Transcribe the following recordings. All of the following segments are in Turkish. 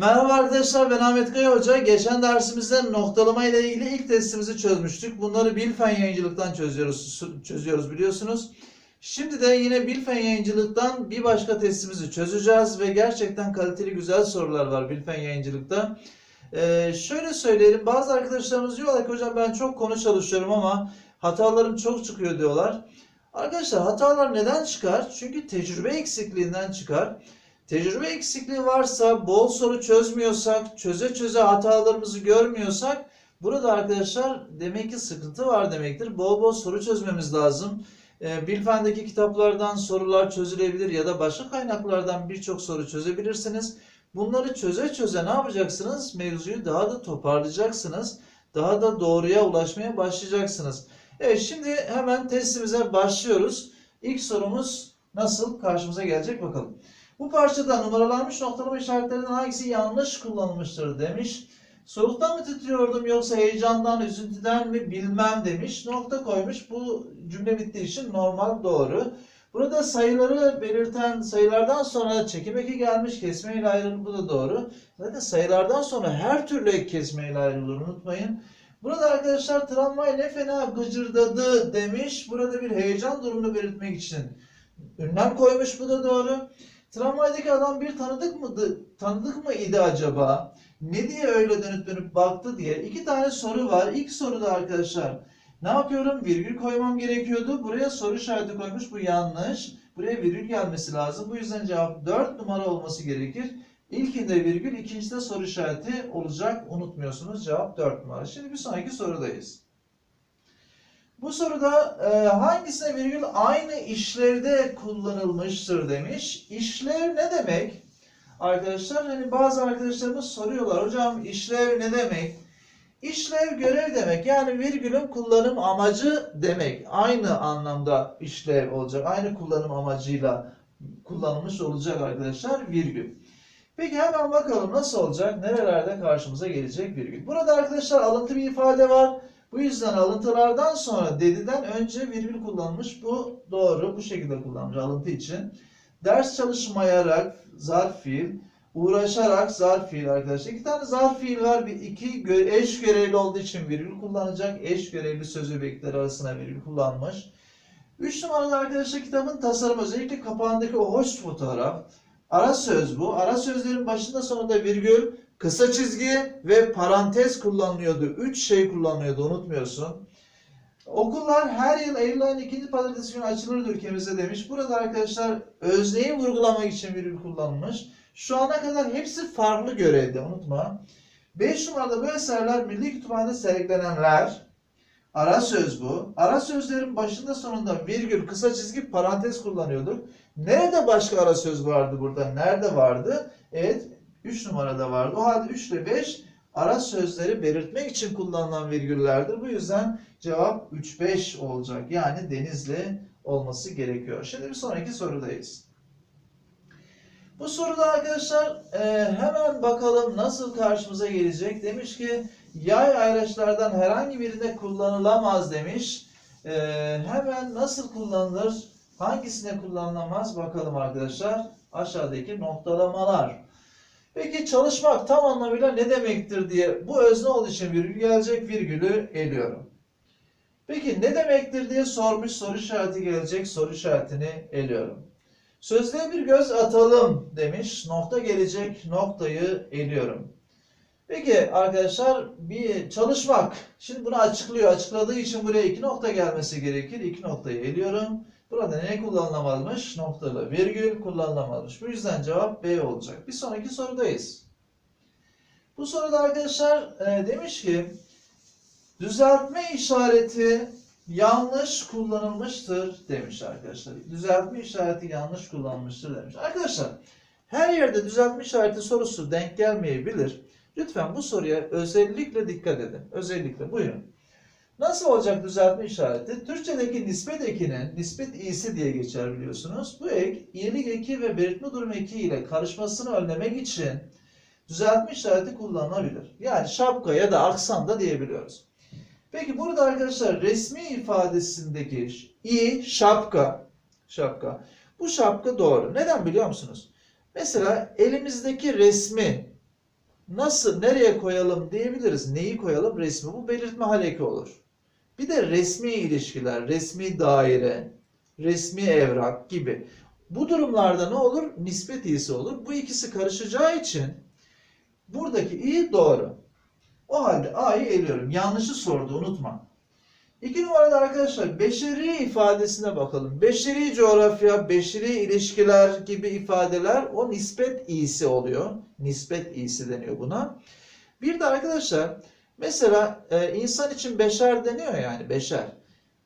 Merhaba arkadaşlar ben Ahmet Kaya Hoca. Geçen dersimizde noktalama ile ilgili ilk testimizi çözmüştük. Bunları Bilfen yayıncılıktan çözüyoruz, çözüyoruz biliyorsunuz. Şimdi de yine Bilfen yayıncılıktan bir başka testimizi çözeceğiz ve gerçekten kaliteli güzel sorular var Bilfen yayıncılıkta. Ee, şöyle söyleyelim bazı arkadaşlarımız diyorlar ki hocam ben çok konu çalışıyorum ama hatalarım çok çıkıyor diyorlar. Arkadaşlar hatalar neden çıkar? Çünkü tecrübe eksikliğinden çıkar. Tecrübe eksikliği varsa, bol soru çözmüyorsak, çöze çöze hatalarımızı görmüyorsak burada arkadaşlar demek ki sıkıntı var demektir. Bol bol soru çözmemiz lazım. Ee, Bilfen'deki kitaplardan sorular çözülebilir ya da başka kaynaklardan birçok soru çözebilirsiniz. Bunları çöze çöze ne yapacaksınız? Mevzuyu daha da toparlayacaksınız. Daha da doğruya ulaşmaya başlayacaksınız. Evet şimdi hemen testimize başlıyoruz. İlk sorumuz nasıl karşımıza gelecek bakalım. Bu parçada numaralanmış noktalama işaretlerinden hangisi yanlış kullanılmıştır demiş. Soğuktan mı titriyordum yoksa heyecandan, üzüntüden mi bilmem demiş. Nokta koymuş. Bu cümle bittiği için normal doğru. Burada sayıları belirten sayılardan sonra çekim eki gelmiş kesmeyle ayrılır. Bu da doğru. Zaten sayılardan sonra her türlü ek kesmeyle ayrılır unutmayın. Burada arkadaşlar tramvay ne fena gıcırdadı demiş. Burada bir heyecan durumunu belirtmek için ünlem koymuş. Bu da doğru. Tramvaydaki adam bir tanıdık mıydı? Tanıdık mı idi acaba? Ne diye öyle dönüp dönüp baktı diye. iki tane soru var. İlk soruda arkadaşlar ne yapıyorum? Virgül koymam gerekiyordu. Buraya soru işareti koymuş. Bu yanlış. Buraya virgül gelmesi lazım. Bu yüzden cevap 4 numara olması gerekir. İlkinde virgül, ikincide soru işareti olacak. Unutmuyorsunuz. Cevap 4 numara. Şimdi bir sonraki sorudayız. Bu soruda e, hangisine virgül aynı işlevde kullanılmıştır demiş. İşlev ne demek? Arkadaşlar hani bazı arkadaşlarımız soruyorlar. Hocam işlev ne demek? İşlev görev demek. Yani virgülün kullanım amacı demek. Aynı anlamda işlev olacak. Aynı kullanım amacıyla kullanılmış olacak arkadaşlar virgül. Peki hemen bakalım nasıl olacak? Nerelerde karşımıza gelecek virgül? Burada arkadaşlar alıntı bir ifade var. Bu yüzden alıntılardan sonra dediden önce virgül kullanılmış. Bu doğru. Bu şekilde kullanılmış alıntı için. Ders çalışmayarak zarf fiil, uğraşarak zarf fiil arkadaşlar. İki tane zarf fiil var. Bir iki eş görevli olduğu için virgül kullanacak. Eş görevli söz öbekleri arasına virgül kullanmış. Üç numaralı arkadaşlar kitabın tasarımı özellikle kapağındaki o hoş fotoğraf. Ara söz bu. Ara sözlerin başında sonunda virgül, kısa çizgi ve parantez kullanılıyordu. Üç şey kullanılıyordu unutmuyorsun. Okullar her yıl Eylül ayının ikinci pazartesi günü açılır ülkemizde demiş. Burada arkadaşlar özneyi vurgulamak için virgül kullanılmış. Şu ana kadar hepsi farklı görevde unutma. 5 numarada bu eserler Milli Kütüphane'de sergilenenler. Ara söz bu. Ara sözlerin başında sonunda virgül, kısa çizgi, parantez kullanıyorduk. Nerede başka ara söz vardı burada? Nerede vardı? Evet 3 numarada vardı. O halde 3 ile 5 ara sözleri belirtmek için kullanılan virgüllerdir. Bu yüzden cevap 3-5 olacak. Yani denizli olması gerekiyor. Şimdi bir sonraki sorudayız. Bu soruda arkadaşlar e, hemen bakalım nasıl karşımıza gelecek. Demiş ki yay ayraçlardan herhangi birinde kullanılamaz demiş. E, hemen nasıl kullanılır? Hangisine kullanılamaz bakalım arkadaşlar. Aşağıdaki noktalamalar. Peki çalışmak tam anlamıyla ne demektir diye bu özne olduğu için virgül gelecek virgülü eliyorum. Peki ne demektir diye sormuş soru işareti gelecek soru işaretini eliyorum. Sözlüğe bir göz atalım demiş. Nokta gelecek noktayı eliyorum. Peki arkadaşlar bir çalışmak. Şimdi bunu açıklıyor. Açıkladığı için buraya iki nokta gelmesi gerekir. İki noktayı eliyorum. Burada ne kullanılamamış? Noktalı virgül kullanılamamış. Bu yüzden cevap B olacak. Bir sonraki sorudayız. Bu soruda arkadaşlar e, demiş ki düzeltme işareti yanlış kullanılmıştır demiş arkadaşlar. Düzeltme işareti yanlış kullanılmıştır demiş. Arkadaşlar her yerde düzeltme işareti sorusu denk gelmeyebilir. Lütfen bu soruya özellikle dikkat edin. Özellikle buyurun. Nasıl olacak düzeltme işareti? Türkçedeki nispet ekinin nispet iyisi diye geçer biliyorsunuz. Bu ek iyilik eki ve belirtme durum eki ile karışmasını önlemek için düzeltme işareti kullanılabilir. Yani şapka ya da aksan da diyebiliyoruz. Peki burada arkadaşlar resmi ifadesindeki i şapka şapka. Bu şapka doğru. Neden biliyor musunuz? Mesela elimizdeki resmi nasıl, nereye koyalım diyebiliriz. Neyi koyalım? Resmi. Bu belirtme hal eki olur. Bir de resmi ilişkiler, resmi daire, resmi evrak gibi. Bu durumlarda ne olur? Nispet i'si olur. Bu ikisi karışacağı için buradaki i doğru. O halde a'yı eliyorum. Yanlışı sordu unutma. İki numarada arkadaşlar beşeri ifadesine bakalım. Beşeri coğrafya, beşeri ilişkiler gibi ifadeler o nispet i'si oluyor. Nispet i'si deniyor buna. Bir de arkadaşlar mesela e, insan için beşer deniyor yani beşer.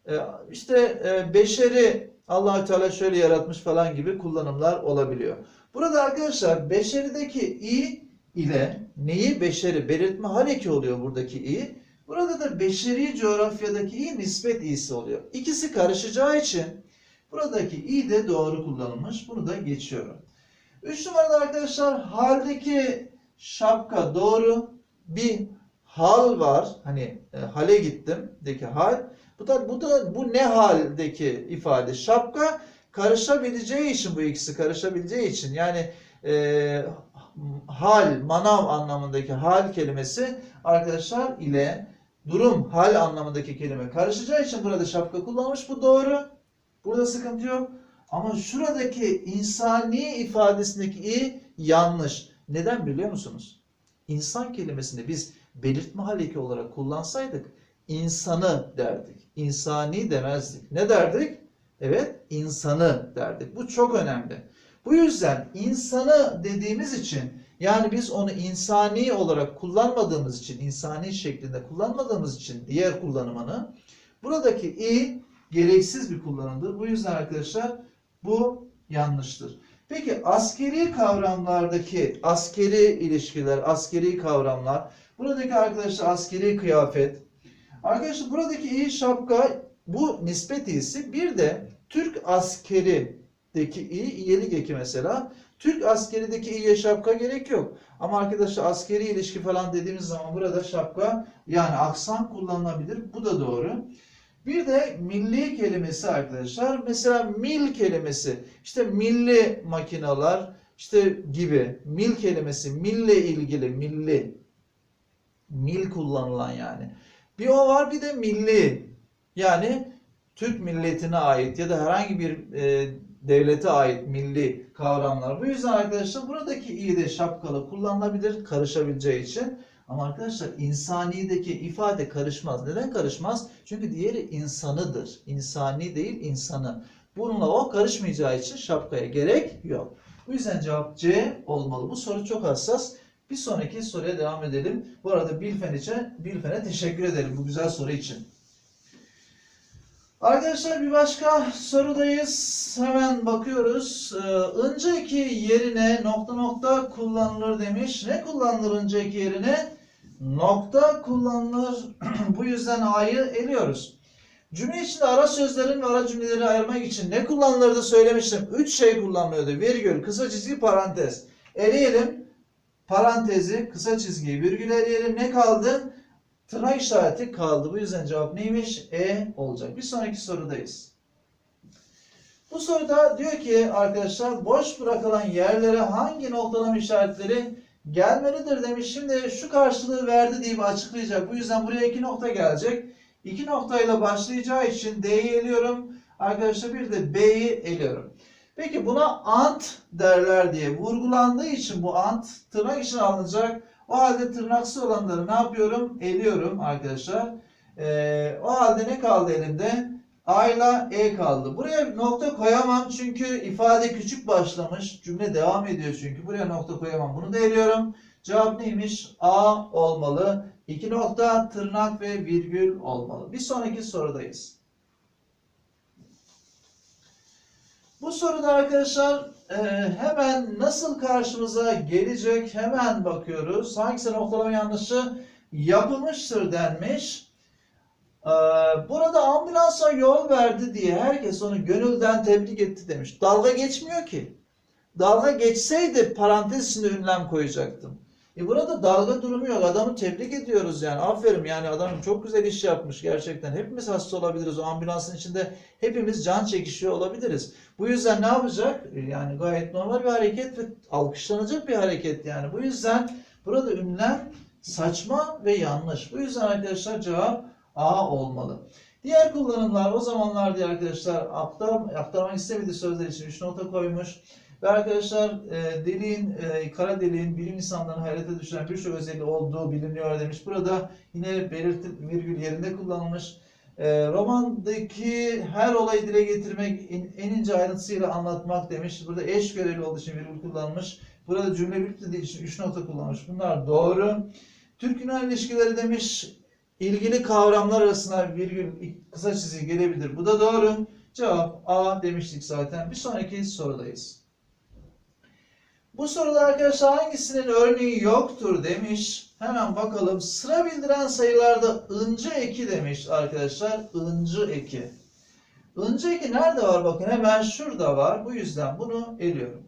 E, işte e, beşeri Allahü Teala şöyle yaratmış falan gibi kullanımlar olabiliyor. Burada arkadaşlar beşerideki i ile neyi beşeri belirtme hal eki oluyor buradaki i. Burada da beşeri coğrafyadaki i nispet i'si oluyor. İkisi karışacağı için buradaki i de doğru kullanılmış. Bunu da geçiyorum. Üç numarada arkadaşlar haldeki şapka doğru. Bir hal var. Hani e, hale gittim. Deki hal. Bu da bu da bu ne haldeki ifade. Şapka karışabileceği için bu ikisi karışabileceği için yani e, hal, manav anlamındaki hal kelimesi arkadaşlar ile durum, hal anlamındaki kelime karışacağı için burada şapka kullanmış. Bu doğru. Burada sıkıntı yok. Ama şuradaki insani ifadesindeki i yanlış. Neden biliyor musunuz? İnsan kelimesini biz belirtme hal eki olarak kullansaydık insanı derdik. İnsani demezdik. Ne derdik? Evet, insanı derdik. Bu çok önemli. Bu yüzden insanı dediğimiz için yani biz onu insani olarak kullanmadığımız için, insani şeklinde kullanmadığımız için diğer kullanımını buradaki i gereksiz bir kullanımdır. Bu yüzden arkadaşlar bu yanlıştır. Peki askeri kavramlardaki askeri ilişkiler, askeri kavramlar, buradaki arkadaşlar askeri kıyafet, arkadaşlar buradaki i şapka bu nispet i'si bir de Türk askerideki i iyelik eki mesela Türk askerideki iyiye şapka gerek yok. Ama arkadaşlar askeri ilişki falan dediğimiz zaman burada şapka yani aksan kullanılabilir. Bu da doğru. Bir de milli kelimesi arkadaşlar. Mesela mil kelimesi. işte milli makinalar işte gibi. Mil kelimesi mille ilgili milli. Mil kullanılan yani. Bir o var bir de milli. Yani Türk milletine ait ya da herhangi bir e, devlete ait milli kavramlar. Bu yüzden arkadaşlar buradaki i de şapkalı kullanılabilir karışabileceği için. Ama arkadaşlar insanideki ifade karışmaz. Neden karışmaz? Çünkü diğeri insanıdır. İnsani değil insanı. Bununla o karışmayacağı için şapkaya gerek yok. Bu yüzden cevap C olmalı. Bu soru çok hassas. Bir sonraki soruya devam edelim. Bu arada Bilfen için Bilfen'e teşekkür ederim bu güzel soru için. Arkadaşlar bir başka sorudayız. Hemen bakıyoruz. Ee, önceki yerine nokta nokta kullanılır demiş. Ne kullanılır önceki yerine? Nokta kullanılır. Bu yüzden A'yı eliyoruz. Cümle içinde ara sözlerin ve ara cümleleri ayırmak için ne kullanılırdı söylemiştim. Üç şey kullanılıyordu. Virgül, kısa çizgi, parantez. Eleyelim. Parantezi, kısa çizgiyi, virgül eleyelim. Ne kaldı? Tırnak işareti kaldı. Bu yüzden cevap neymiş? E olacak. Bir sonraki sorudayız. Bu soruda diyor ki arkadaşlar boş bırakılan yerlere hangi noktalama işaretleri gelmelidir demiş. Şimdi şu karşılığı verdi deyip açıklayacak. Bu yüzden buraya iki nokta gelecek. İki noktayla başlayacağı için D'yi eliyorum. Arkadaşlar bir de B'yi eliyorum. Peki buna ant derler diye vurgulandığı için bu ant tırnak içine alınacak. O halde tırnaksı olanları ne yapıyorum? Eliyorum arkadaşlar. Ee, o halde ne kaldı elimde? A ile E kaldı. Buraya nokta koyamam çünkü ifade küçük başlamış. Cümle devam ediyor çünkü. Buraya nokta koyamam. Bunu da eliyorum. Cevap neymiş? A olmalı. İki nokta, tırnak ve virgül olmalı. Bir sonraki sorudayız. Bu soruda arkadaşlar e, hemen nasıl karşımıza gelecek hemen bakıyoruz. Hangisi noktalama yanlışı yapılmıştır denmiş. E, burada ambulansa yol verdi diye herkes onu gönülden tebrik etti demiş. Dalga geçmiyor ki. Dalga geçseydi parantez içinde ünlem koyacaktım. E burada dalga durumu yok. Adamı tebrik ediyoruz yani. Aferin yani adam çok güzel iş yapmış gerçekten. Hepimiz hasta olabiliriz. O ambulansın içinde hepimiz can çekişiyor olabiliriz. Bu yüzden ne yapacak? E, Yani gayet normal bir hareket ve alkışlanacak bir hareket yani. Bu yüzden Burada ünlem saçma ve yanlış. Bu yüzden arkadaşlar cevap A olmalı. Diğer kullanımlar o zamanlar diye arkadaşlar aktar, aktarmak istemediği sözler için 3 nota koymuş. Ve arkadaşlar e, deliğin, e, kara deliğin bilim insanlarını hayrete düşüren birçok özelliği olduğu biliniyor demiş. Burada yine belirti virgül yerinde kullanılmış. E, romandaki her olayı dile getirmek, en ince ayrıntısıyla anlatmak demiş. Burada eş görevli olduğu için virgül kullanılmış. Burada cümle bitmediği için 3 nota kullanmış. Bunlar doğru. Türk-Yunan ilişkileri demiş ilgili kavramlar arasına virgül kısa çizgi gelebilir. Bu da doğru. Cevap A demiştik zaten. Bir sonraki sorudayız. Bu soruda arkadaşlar hangisinin örneği yoktur demiş. Hemen bakalım. Sıra bildiren sayılarda ıncı eki demiş arkadaşlar. Incı eki. Incı eki nerede var bakın hemen şurada var. Bu yüzden bunu eliyorum.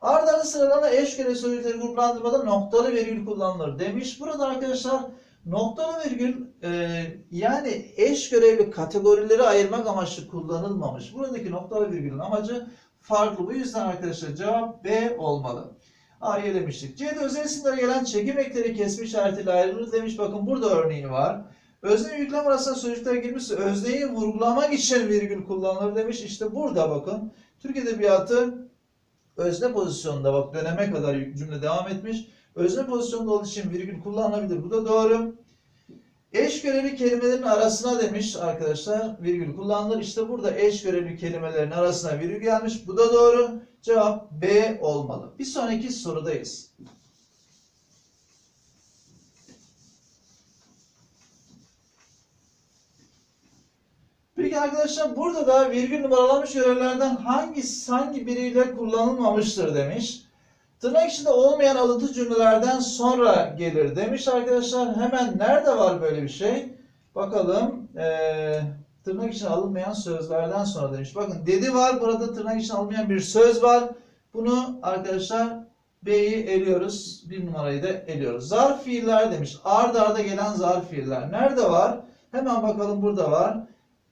Arda arda sıralama eş göre sözcükleri gruplandırmada noktalı virgül kullanılır demiş. Burada arkadaşlar noktalı virgül e, yani eş görevli kategorileri ayırmak amaçlı kullanılmamış. Buradaki noktalı virgülün amacı farklı. Bu yüzden arkadaşlar cevap B olmalı. A'yı elemiştik. C'de özel isimlere gelen çekim ekleri kesme işaretiyle ayrılır demiş. Bakın burada örneği var. Özne yüklem arasında sözcükler girmişse özneyi vurgulamak için virgül kullanılır demiş. İşte burada bakın. Türk Edebiyatı özne pozisyonunda bak döneme kadar cümle devam etmiş. Özne pozisyonunda olduğu için virgül kullanılabilir. Bu da doğru. Eş görevli kelimelerin arasına demiş arkadaşlar virgül kullanılır. İşte burada eş görevli kelimelerin arasına virgül gelmiş. Bu da doğru. Cevap B olmalı. Bir sonraki sorudayız. Peki arkadaşlar burada da virgül numaralanmış görevlerden hangisi hangi biriyle kullanılmamıştır demiş. Tırnak içinde olmayan alıntı cümlelerden sonra gelir demiş arkadaşlar. Hemen nerede var böyle bir şey? Bakalım. Ee, tırnak içine alınmayan sözlerden sonra demiş. Bakın dedi var. Burada tırnak içine alınmayan bir söz var. Bunu arkadaşlar B'yi eliyoruz. Bir numarayı da eliyoruz. Zarf fiiller demiş. Arda arda gelen zarf fiiller. Nerede var? Hemen bakalım burada var.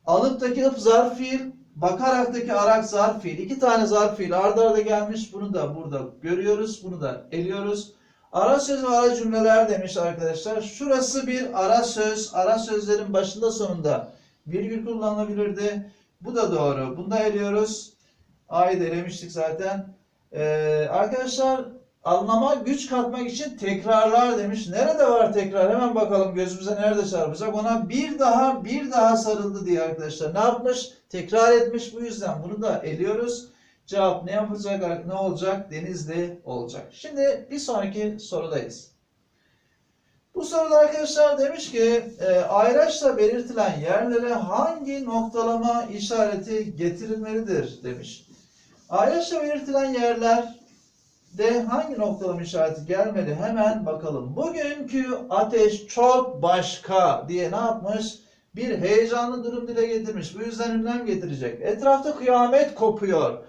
Alıptaki ıp zarf fiil, bakaraktaki arak zarf fiil. İki tane zarf fiil arda arda gelmiş. Bunu da burada görüyoruz. Bunu da eliyoruz. Ara söz ve ara cümleler demiş arkadaşlar. Şurası bir ara söz. Ara sözlerin başında sonunda virgül kullanılabilirdi. Bu da doğru. Bunu da eliyoruz. A'yı da elemiştik zaten. Ee, arkadaşlar anlama güç katmak için tekrarlar demiş. Nerede var tekrar? Hemen bakalım gözümüze nerede çarpacak. Ona bir daha bir daha sarıldı diye arkadaşlar. Ne yapmış? Tekrar etmiş. Bu yüzden bunu da eliyoruz. Cevap ne yapacak? Ne olacak? Denizli olacak. Şimdi bir sonraki sorudayız. Bu soruda arkadaşlar demiş ki e, ayraçla belirtilen yerlere hangi noktalama işareti getirilmelidir demiş. Ayraçla belirtilen yerler de hangi noktalama işareti gelmeli hemen bakalım. Bugünkü ateş çok başka diye ne yapmış? Bir heyecanlı durum dile getirmiş. Bu yüzden ünlem getirecek. Etrafta kıyamet kopuyor.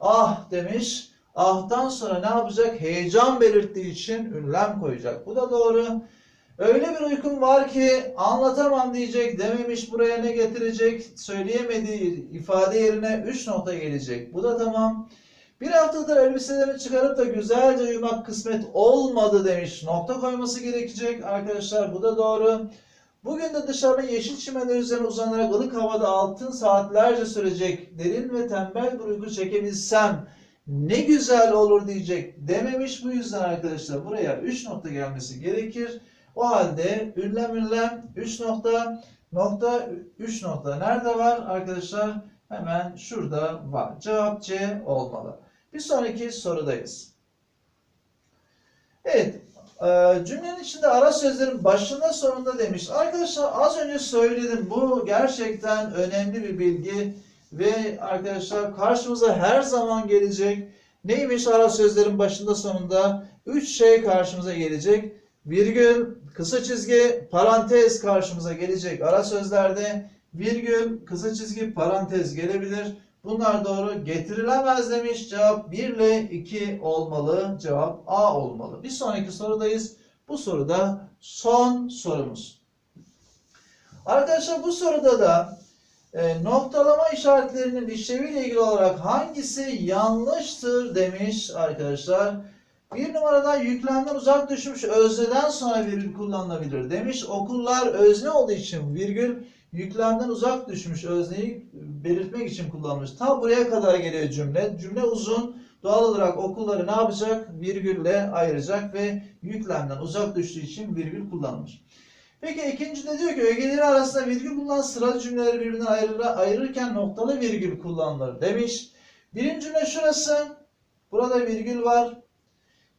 Ah demiş. Ah'tan sonra ne yapacak? Heyecan belirttiği için ünlem koyacak. Bu da doğru. Öyle bir uykum var ki anlatamam diyecek dememiş buraya ne getirecek? Söyleyemediği ifade yerine 3 nokta gelecek. Bu da tamam. Bir haftadır elbiselerini çıkarıp da güzelce uyumak kısmet olmadı demiş. Nokta koyması gerekecek arkadaşlar. Bu da doğru. Bugün de dışarıda yeşil çimenler üzerine uzanarak ılık havada altın saatlerce sürecek derin ve tembel bir uyku çekebilsem ne güzel olur diyecek dememiş. Bu yüzden arkadaşlar buraya 3 nokta gelmesi gerekir. O halde ünlem ünlem 3 nokta nokta 3 nokta nerede var arkadaşlar? Hemen şurada var. Cevap C olmalı. Bir sonraki sorudayız. Evet. e, cümlenin içinde ara sözlerin başında sonunda demiş. Arkadaşlar az önce söyledim. Bu gerçekten önemli bir bilgi. Ve arkadaşlar karşımıza her zaman gelecek. Neymiş ara sözlerin başında sonunda? Üç şey karşımıza gelecek. Virgül, kısa çizgi, parantez karşımıza gelecek. Ara sözlerde virgül, kısa çizgi, parantez gelebilir. Bunlar doğru getirilemez demiş. Cevap 1 ile 2 olmalı. Cevap A olmalı. Bir sonraki sorudayız. Bu soruda son sorumuz. Arkadaşlar bu soruda da e, noktalama işaretlerinin işleviyle ilgili olarak hangisi yanlıştır demiş arkadaşlar. Bir numarada yüklemden uzak düşmüş özneden sonra virgül kullanılabilir demiş. Okullar özne olduğu için virgül yüklemden uzak düşmüş özneyi belirtmek için kullanılmış. Tam buraya kadar geliyor cümle. Cümle uzun. Doğal olarak okulları ne yapacak? Virgülle ayıracak ve yüklemden uzak düştüğü için virgül kullanılmış. Peki ikincide diyor ki ögeleri arasında virgül bulunan sıralı cümleleri birbirinden ayırır, ayırırken noktalı virgül kullanılır demiş. Birinci cümle şurası. Burada virgül var.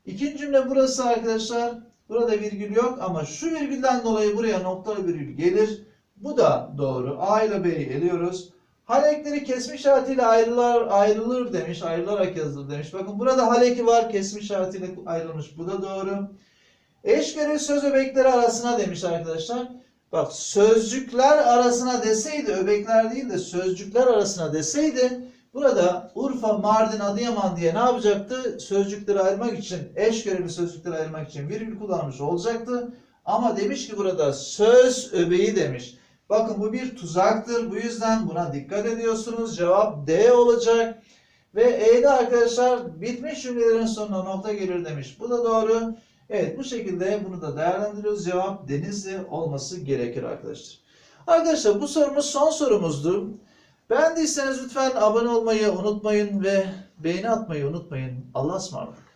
İkinci cümle burası arkadaşlar. Burada virgül yok ama şu virgülden dolayı buraya noktalı virgül gelir. Bu da doğru. A ile B'yi eliyoruz. Halekleri kesme işaretiyle ayrılır, ayrılır demiş. Ayrılarak yazılır demiş. Bakın burada haleki var. Kesme işaretiyle ayrılmış. Bu da doğru. Eş görevli söz öbekleri arasına demiş arkadaşlar. Bak sözcükler arasına deseydi, öbekler değil de sözcükler arasına deseydi burada Urfa, Mardin, Adıyaman diye ne yapacaktı? Sözcükleri ayırmak için, eş görevli sözcükleri ayırmak için virgül kullanmış olacaktı. Ama demiş ki burada söz öbeği demiş. Bakın bu bir tuzaktır. Bu yüzden buna dikkat ediyorsunuz. Cevap D olacak. Ve E'de arkadaşlar bitmiş cümlelerin sonuna nokta gelir demiş. Bu da doğru. Evet bu şekilde bunu da değerlendiriyoruz. Cevap Denizli olması gerekir arkadaşlar. Arkadaşlar bu sorumuz son sorumuzdu. Beğendiyseniz lütfen abone olmayı unutmayın ve beğeni atmayı unutmayın. Allah'a ısmarladık.